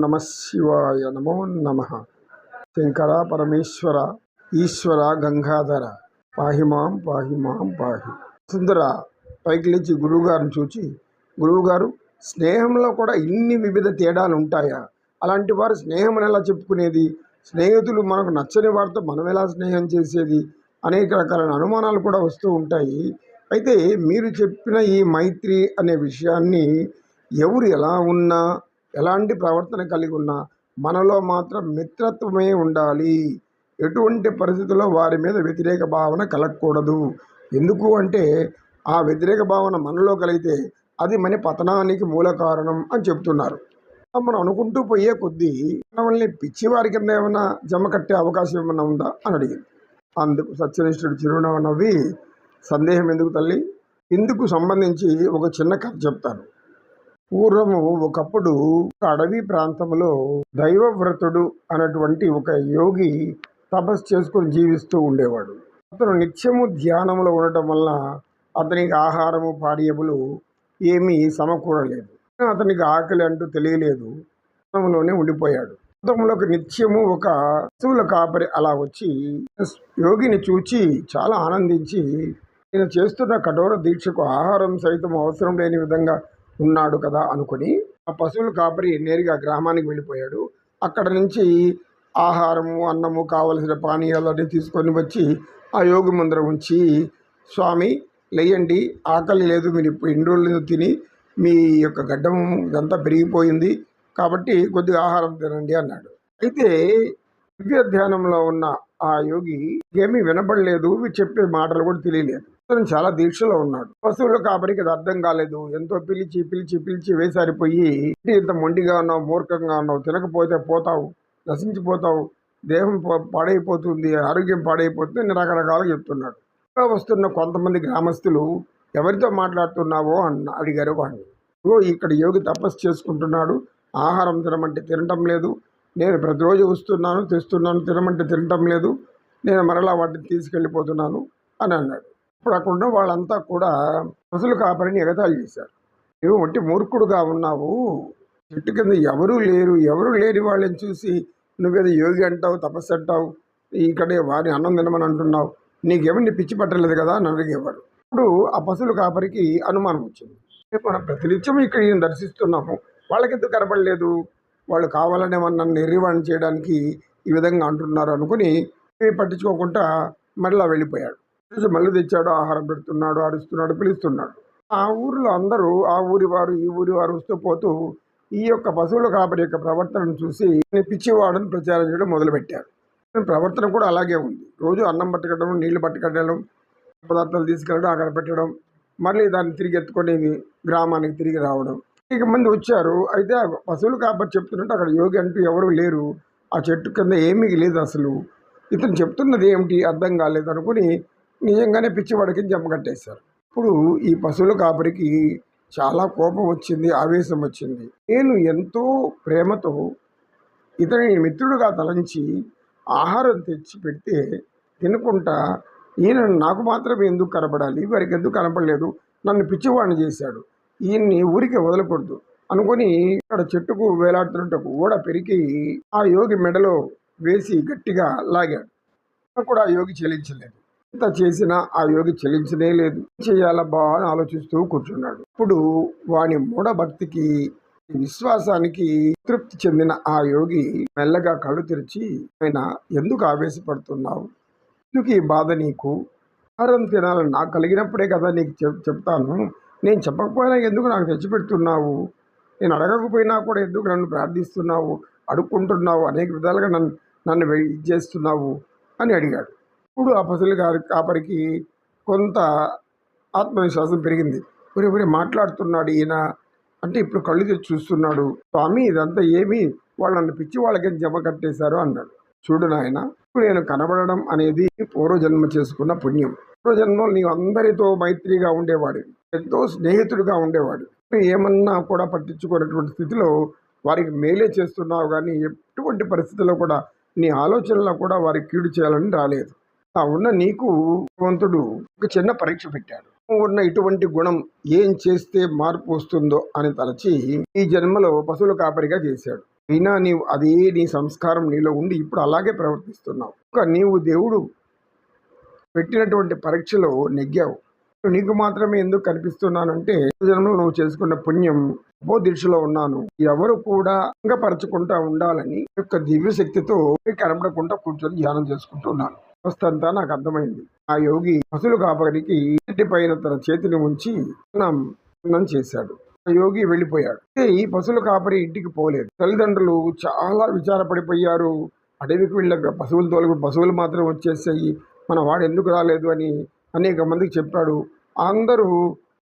నమ శివాయ నమో నమ. శంకర పరమేశ్వర ఈశ్వర గంగాధర. పాహిమాం పాహిమాం పాహి. సుందర పైకి లేచి గురువుగారిని చూచి గురువుగారు స్నేహంలో కూడా ఇన్ని వివిధ తేడాలు ఉంటాయా? అలాంటి వారు స్నేహం ఎలా చెప్పుకునేది? స్నేహితులు మనకు నచ్చని వారితో మనం ఎలా స్నేహం చేసేది? అనేక రకాలైన అనుమానాలు కూడా వస్తూ ఉంటాయి. అయితే మీరు చెప్పిన ఈ మైత్రి అనే విషయాన్ని ఎవరు ఎలా ఉన్నా ఎలాంటి ప్రవర్తన కలిగి ఉన్నా మనలో మాత్రం మిత్రత్వమే ఉండాలి. ఎటువంటి పరిస్థితుల్లో వారి మీద వ్యతిరేక భావన కలగకూడదు. ఎందుకు అంటే ఆ వ్యతిరేక భావన మనలో కలిగితే అది మన పతనానికి మూల కారణం అని చెప్తున్నారు మనం అనుకుంటూ పోయే కొద్దీ మనల్ని పిచ్చివారి కింద ఏమైనా జమ కట్టే అవకాశం ఏమైనా ఉందా అని అడిగింది. అందుకు సత్యనిష్ఠుడు చిరునవ్వు నవ్వి సందేహం ఎందుకు తల్లి? ఇందుకు సంబంధించి ఒక చిన్న కథ చెప్తాను. పూర్వము ఒకప్పుడు అడవి ప్రాంతంలో దైవవ్రతుడు అనేటువంటి ఒక యోగి తపస్సు చేసుకొని జీవిస్తూ ఉండేవాడు. అతను నిత్యము ధ్యానంలో ఉండటం వల్ల అతనికి ఆహారము పానీయములు ఏమీ సమకూరలేదు. అతనికి ఆకలి అంటూ తెలియలేదు. ధ్యానంలోనే ఉండిపోయాడు. అతనిలోకి నిత్యము ఒక పశువుల కాపరి అలా వచ్చి యోగిని చూచి చాలా ఆనందించి నేను చేస్తున్న కఠోర దీక్షకు ఆహారం సైతం అవసరం లేని విధంగా ఉన్నాడు కదా అనుకుని ఆ పశువులు కాపరి నేరుగా గ్రామానికి వెళ్ళిపోయాడు. అక్కడ నుంచి ఆహారము అన్నము కావలసిన పానీయాలు అన్నీ తీసుకొని వచ్చి ఆ యోగి ముందర ఉంచి స్వామి లేయండి ఆకలి లేదు మీరు ఇప్పుడు ఎన్ని రోజులు తిని మీ యొక్క గడ్డం ఇదంతా పెరిగిపోయింది కాబట్టి కొద్దిగా ఆహారం తినండి అన్నాడు. అయితే దివ్య ధ్యానంలో ఉన్న ఆ యోగి ఏమీ వినపడలేదు చెప్పే మాటలు కూడా తెలియలేదు. అతను చాలా దీక్షలో ఉన్నాడు. పశువులు కాబట్టి అది అర్థం కాలేదు. ఎంతో పిలిచి పిలిచి పిలిచి వేసారిపోయి ఇంత మొండిగా ఉన్నావు మూర్ఖంగా ఉన్నావు? తినకపోతే పోతావు నశించిపోతావు దేహం పాడైపోతుంది ఆరోగ్యం పాడైపోతుంది అని రకరకాలుగా చెప్తున్నాడు. వస్తున్న కొంతమంది గ్రామస్తులు ఎవరితో మాట్లాడుతున్నావో? అన్న అడిగారు వాడిని ఓ ఇక్కడ యోగి తపస్సు చేసుకుంటున్నాడు. ఆహారం తినమంటే తినటం లేదు. నేను ప్రతిరోజు వస్తున్నాను తెస్తున్నాను తినమంటే తినటం లేదు. నేను మరలా వాటిని తీసుకెళ్ళిపోతున్నాను అని అన్నాడు. ఇప్పుడు అక్కడ ఉన్న వాళ్ళంతా కూడా పసులు కాపరిని ఎగతాళి చేశారు. నువ్వు వంటి మూర్ఖుడుగా ఉన్నావు. చెట్టు కింద ఎవరూ లేరు. ఎవరు లేని వాళ్ళని చూసి నువ్వేదో యోగి అంటావు తపస్సు అంటావు ఇక్కడే వారి అన్నం తినమని అంటున్నావు. నీకేమన్నా పిచ్చి పట్టలేదు కదా? అని అడిగేవారు. ఇప్పుడు ఆ పశువుల కాపరికి అనుమానం వచ్చింది. మనం ప్రతినిత్యం ఇక్కడ దర్శిస్తున్నాము. వాళ్ళకి ఎందుకు కనపడలేదు? వాళ్ళు కావాలనే మన నిర్వహణ చేయడానికి ఈ విధంగా అంటున్నారు అనుకుని పట్టించుకోకుండా మళ్ళీ వెళ్ళిపోయాడు. రోజు మళ్ళీ తెచ్చాడు ఆహారం పెడుతున్నాడు అరుస్తున్నాడు పిలుస్తున్నాడు. ఆ ఊరిలో అందరూ ఆ ఊరి వారు ఈ ఊరి వారు వస్తూ పోతూ ఈ యొక్క పశువుల కాపరి యొక్క ప్రవర్తనను చూసి పిచ్చివాడని ప్రచారం చేయడం మొదలుపెట్టారు. ప్రవర్తన కూడా అలాగే ఉంది. రోజు అన్నం పట్టుకెళ్ళడం నీళ్ళు పట్టుకెళ్ళడం పదార్థాలు తీసుకెళ్ళడం అక్కడ పెట్టడం మళ్ళీ దాన్ని తిరిగి ఎత్తుకొని గ్రామానికి తిరిగి రావడం మంది వచ్చారు. అయితే పశువులు కాబట్టి చెప్తున్నట్టు అక్కడ యోగి అంటూ ఎవరు లేరు. ఆ చెట్టు కింద ఏమీ లేదు అసలు. ఇతను చెప్తున్నది ఏమిటి? అర్థం కాలేదు అనుకుని నిజంగానే పిచ్చివాడికి జమ ఇప్పుడు ఈ పశువుల కాపరికి చాలా కోపం వచ్చింది ఆవేశం వచ్చింది. నేను ఎంతో ప్రేమతో ఇతని మిత్రుడుగా తలంచి ఆహారం తెచ్చి పెడితే తినకుండా ఈయన నాకు మాత్రమే ఎందుకు కనపడాలి వారికి ఎందుకు కనపడలేదు నన్ను పిచ్చివాడిని చేశాడు. ఈయన్ని ఊరికి వదలకూడదు. అనుకొని ఇక్కడ చెట్టుకు వేలాడుతున్నట్టు ఓడ పెరిగి ఆ యోగి మెడలో వేసి గట్టిగా లాగాడు. కూడా ఆ యోగి చెల్లించలేదు ఎంత చేసినా ఆ యోగి చెల్లించనే లేదు. చేయాలా చేయాలబ్బా అని ఆలోచిస్తూ కూర్చున్నాడు. ఇప్పుడు వాని మూఢ భక్తికి విశ్వాసానికి తృప్తి చెందిన ఆ యోగి మెల్లగా కళ్ళు తెరిచి ఆయన ఎందుకు ఆవేశపడుతున్నావు? ఎందుకు ఈ బాధ నీకు? ఆహారం తినాలని నాకు కలిగినప్పుడే కదా నీకు చెప్తాను. నేను చెప్పకపోయినా ఎందుకు నాకు తెచ్చిపెడుతున్నావు? నేను అడగకపోయినా కూడా ఎందుకు నన్ను ప్రార్థిస్తున్నావు? అడుక్కుంటున్నావు? అనేక విధాలుగా నన్ను నన్ను ఇది చేస్తున్నావు? అని అడిగాడు. ఇప్పుడు ఆ పసులు గారి కాపరికి కొంత ఆత్మవిశ్వాసం పెరిగింది. ఒరే ఒరే మాట్లాడుతున్నాడు ఈయన. అంటే ఇప్పుడు కళ్ళు తెచ్చి చూస్తున్నాడు. స్వామి ఇదంతా ఏమి? వాళ్ళు నన్ను పిచ్చి వాళ్ళకి జమ కట్టేశారు అన్నాడు. చూడు నాయన ఇప్పుడు నేను కనబడడం అనేది పూర్వజన్మ చేసుకున్న పుణ్యం. పూర్వజన్మలో నీవు అందరితో మైత్రిగా ఉండేవాడివి. ఎంతో స్నేహితుడిగా ఉండేవాడు. నువ్వు ఏమన్నా కూడా పట్టించుకున్నటువంటి స్థితిలో వారికి మేలే చేస్తున్నావు కానీ ఎటువంటి పరిస్థితుల్లో కూడా నీ ఆలోచనలో కూడా వారికి కీడు చేయాలని రాలేదు. ఆ ఉన్న నీకు భగవంతుడు ఒక చిన్న పరీక్ష పెట్టాడు. నువ్వు ఉన్న ఇటువంటి గుణం ఏం చేస్తే మార్పు వస్తుందో అని తలచి ఈ జన్మలో పశువుల కాపరిగా చేశాడు. అయినా నీవు అదే నీ సంస్కారం నీలో ఉండి ఇప్పుడు అలాగే ప్రవర్తిస్తున్నావు. ఇంకా నీవు దేవుడు పెట్టినటువంటి పరీక్షలో నెగ్గావు. నీకు మాత్రమే ఎందుకు కనిపిస్తున్నానంటే జన్మలో నువ్వు చేసుకున్న పుణ్యం అపో దీక్షలో ఉన్నాను. ఎవరు కూడా భంగపరచకుండా ఉండాలని యొక్క దివ్య శక్తితో కనబడకుండా కూర్చొని ధ్యానం చేసుకుంటున్నాను. వస్తంతా నాకు అర్థమైంది. ఆ యోగి పసులు కాపరికి ఇంటి పైన తన చేతిని ఉంచి చేశాడు. ఆ యోగి వెళ్ళిపోయాడు. ఈ పశువుల కాపరి ఇంటికి పోలేదు. తల్లిదండ్రులు చాలా విచారపడిపోయారు. అడవికి వెళ్ళక పశువులు తోలుకు పశువులు మాత్రం వచ్చేసాయి. మన వాడు ఎందుకు రాలేదు అని అనేక మందికి చెప్పాడు. అందరూ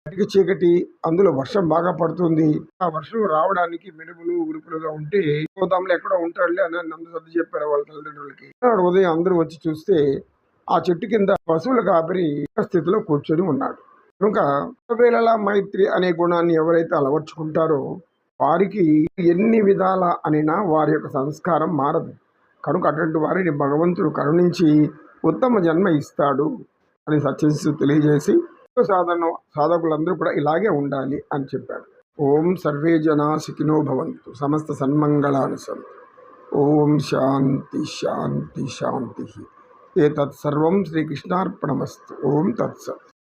కటిక చీకటి అందులో వర్షం బాగా పడుతుంది. ఆ వర్షం రావడానికి మెరుపులు ఉరుపులుగా ఉంటే గోదాములు ఎక్కడో ఉంటాడులే అని నందు సర్ది చెప్పారు వాళ్ళ తల్లిదండ్రులకి. ఉదయం అందరూ వచ్చి చూస్తే ఆ చెట్టు కింద పశువులు కాపరి స్థితిలో కూర్చొని ఉన్నాడు. కనుక వేళలా మైత్రి అనే గుణాన్ని ఎవరైతే అలవర్చుకుంటారో వారికి ఎన్ని విధాల అనినా వారి యొక్క సంస్కారం మారదు. కనుక అటువంటి వారిని భగవంతుడు కరుణించి ఉత్తమ జన్మ ఇస్తాడు. అని సత్యశిశు తెలియజేసి సాధన సాధకులందరూ కూడా ఇలాగే ఉండాలి అని చెప్పాడు. ఓం సర్వే జనా సుఖినో భవంతు. సమస్త సన్మంగళాను సంతు. ఓం శాంతి శాంతి శాంతి. ఏతత్ సర్వం శ్రీకృష్ణార్పణమస్తు. ఓం తత్సత్.